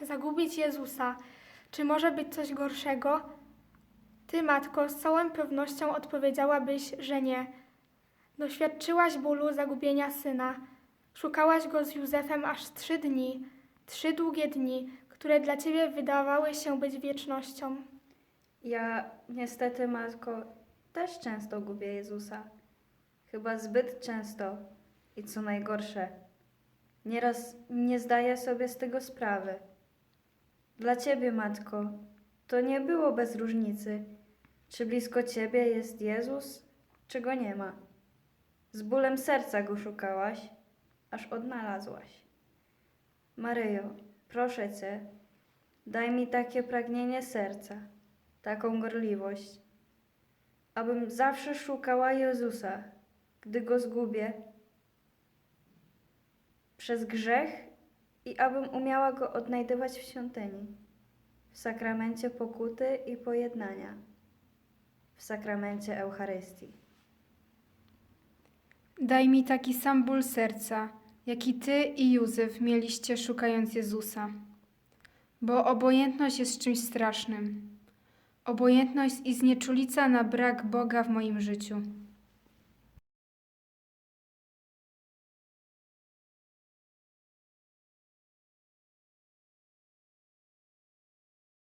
zagubić Jezusa. Czy może być coś gorszego? Ty, matko, z całą pewnością odpowiedziałabyś, że nie. Doświadczyłaś bólu zagubienia syna. Szukałaś go z Józefem aż trzy dni, trzy długie dni, które dla ciebie wydawały się być wiecznością. Ja niestety, matko, też często gubię Jezusa. Chyba zbyt często. I co najgorsze, nieraz nie zdaję sobie z tego sprawy. Dla ciebie, matko, to nie było bez różnicy, czy blisko ciebie jest Jezus, czy go nie ma. Z bólem serca go szukałaś, aż odnalazłaś. Maryjo, proszę cię, daj mi takie pragnienie serca taką gorliwość, abym zawsze szukała Jezusa, gdy go zgubię przez grzech i abym umiała go odnajdywać w świątyni, w sakramencie pokuty i pojednania, w sakramencie Eucharystii. Daj mi taki sam ból serca, jaki ty i Józef mieliście szukając Jezusa. Bo obojętność jest czymś strasznym. Obojętność i znieczulica na brak Boga w moim życiu.